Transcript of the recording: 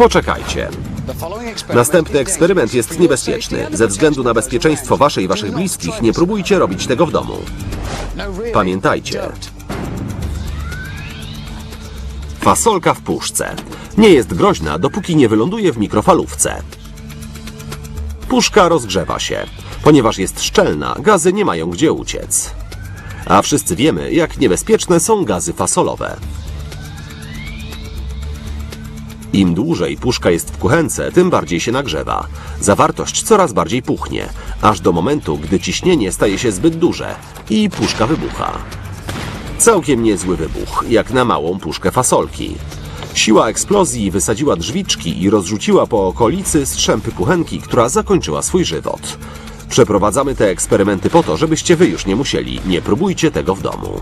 Poczekajcie. Następny eksperyment jest niebezpieczny. Ze względu na bezpieczeństwo wasze i waszych bliskich nie próbujcie robić tego w domu. Pamiętajcie. Fasolka w puszce. Nie jest groźna, dopóki nie wyląduje w mikrofalówce. Puszka rozgrzewa się. Ponieważ jest szczelna, gazy nie mają gdzie uciec. A wszyscy wiemy, jak niebezpieczne są gazy fasolowe. Im dłużej puszka jest w kuchence, tym bardziej się nagrzewa. Zawartość coraz bardziej puchnie, aż do momentu, gdy ciśnienie staje się zbyt duże i puszka wybucha. Całkiem niezły wybuch, jak na małą puszkę fasolki. Siła eksplozji wysadziła drzwiczki i rozrzuciła po okolicy strzępy kuchenki, która zakończyła swój żywot. Przeprowadzamy te eksperymenty po to, żebyście wy już nie musieli. Nie próbujcie tego w domu.